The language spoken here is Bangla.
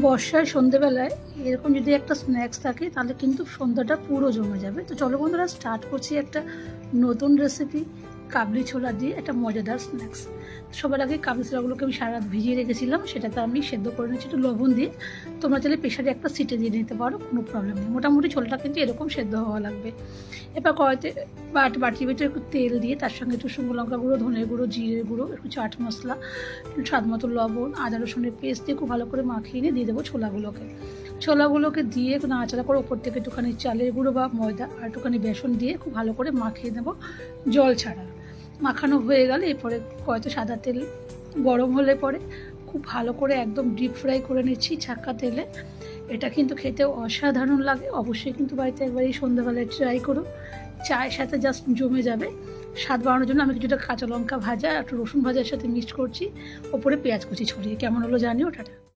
বর্ষায় সন্ধেবেলায় এরকম যদি একটা স্ন্যাক্স থাকে, তাহলে কিন্তু সন্ধ্যাটা পুরো জমে যাবে। তো চলো বন্ধুরা স্টার্ট করছি একটা নতুন রেসিপি কাবলি ছোলা দিয়ে একটা মজাদার স্ন্যাক্স সবার আগে কাবলি ছোলাগুলোকে আমি সারা রাত ভিজিয়ে রেখেছিলাম সেটাতে আমি সেদ্ধ করে নিয়েছি একটু লবণ দিয়ে। তোমরা চাইলে প্রেশারে একটা সিটে দিয়ে নিতে পারো, কোনো প্রবলেম নেই। মোটামুটি ছোলাটা কিন্তু এরকম সেদ্ধ হওয়া লাগবে। এবার কড়াইতে বাট বাটি বেটে একটু তেল দিয়ে তার সঙ্গে একটু শুকনো লঙ্কা গুঁড়ো, ধনের গুঁড়ো, জিরে গুঁড়ো, একটু চাট মশলা, স্বাদ মতো লবণ, আদা, রসুনের পেস্ট দিয়ে খুব ভালো করে মাখিয়ে নিয়ে দিয়ে দেবো ছোলাগুলোকে। ছোলাগুলোকে দিয়ে নাড়াচাড়া করে ওপর থেকে একটুখানি চালের গুঁড়ো বা ময়দা আর একটুখানি বেসন দিয়ে খুব ভালো করে মাখিয়ে নেব জল ছাড়া। মাখানো হয়ে গেলে, এরপরে কয়তো সাদা তেল গরম হলে পরে খুব ভালো করে একদম ডিপ ফ্রাই করে নিচ্ছি ছাক্কা তেলে। এটা কিন্তু খেতে অসাধারণ লাগে, অবশ্যই কিন্তু বাড়িতে একবার এই সন্ধ্যাবেলায় ট্রাই করো। চায়ের সাথে জাস্ট জমে যাবে। স্বাদ বাড়ানোর জন্য আমি কিছুটা কাঁচা লঙ্কা ভাজা একটু রসুন ভাজার সাথে মিক্সড করছি। ওপরে পেঁয়াজ কুচি ছড়িয়ে। কেমন হলো জানিও, টাটা।